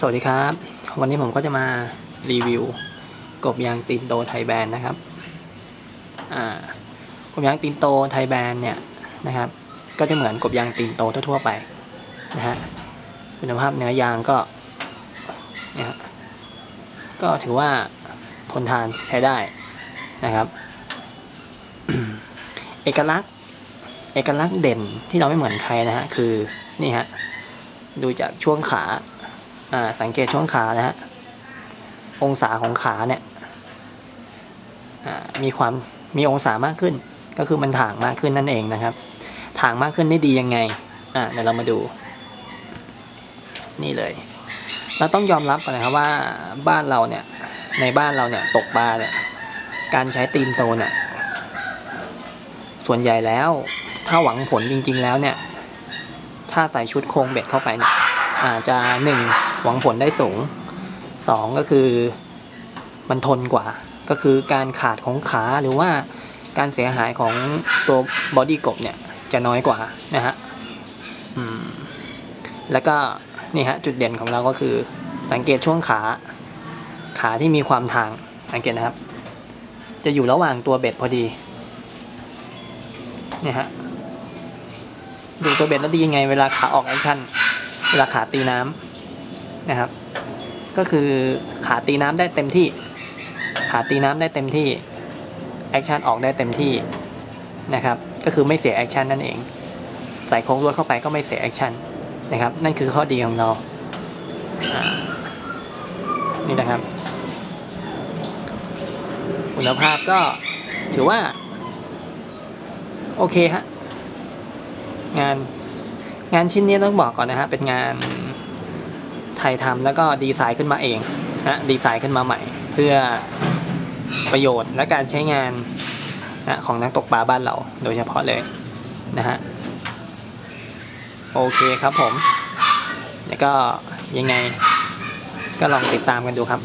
สวัสดีครับ วันนี้ผมก็จะมารีวิวกบยางตีนโตไทยแบรนด์นะครับกบยางตีนโตไทยแบรนด์เนี่ยนะครับ ก็จะเหมือนกบยางตีนโตทั่วๆไปนะฮะคุณภาพเนื้อยางก็เนี่ยฮะก็ถือว่าทนทานใช้ได้นะครับ เอกลักษณ์เอกลักษณ์เด่นที่เราไม่เหมือนใครนะฮะคือนี่ฮะดูจากช่วงขา สังเกตช่วงขานะฮะ องศาของขาเนี่ยอ่ามีความมีองศามากขึ้น ก็คือมันถ่างมากขึ้นนั่นเองนะครับ ถ่างมากขึ้นได้ดียังไง อ่าเดี๋ยวเรามาดู นี่เลย เราต้องยอมรับก่อนนะครับว่าบ้านเราเนี่ย ในบ้านเราเนี่ยตกปลาเนี่ย การใช้ตีนโตเนี่ย ส่วนใหญ่แล้ว ถ้าหวังผลจริง ๆ แล้วเนี่ย ถ้าใส่ชุดโครงเบ็ดเข้าไปเนี่ย อาจจะหนึ่งหวังผลได้สูงสองก็คือมันทนกว่า ก็คือการขาดของขาหรือว่าการเสียหายของตัวบอดี้กบเนี่ยจะน้อยกว่านะฮะแล้วก็นี่ฮะจุดเด่นของเราก็คือ สังเกตช่วงขา ขาที่มีความทางสังเกตนะครับ จะอยู่ระหว่างตัวเบ็ดพอดีนี่ฮะดูตัวเบ็ดแล้วดียังไงเวลาขาออกแอคชั่น เวลาขาตีน้ำนะครับ ก็คือขาตีน้ำได้เต็มที่ ขาตีน้ำได้เต็มที่แอคชั่นออกได้เต็มที่นะครับ ก็คือไม่เสียแอคชั่นนั่นเอง ใส่โค้งลวดเข้าไปก็ไม่เสียแอคชั่นนะครับ นั่นคือข้อดีของเรา นี่นะครับ คุณภาพก็ถือว่า โอเคฮะ งาน งานชิ้นนี้ต้องบอกก่อนนะฮะเป็นงานไทยทำแล้วก็ดีไซน์ขึ้นมาเองนะดีไซน์ขึ้นมาใหม่ เพื่อประโยชน์และการใช้งานนะของนักตกปลาบ้านเราโดยเฉพาะเลยนะฮะโอเคครับผม แล้วก็ยังไงก็ลองติดตามกันดูครับ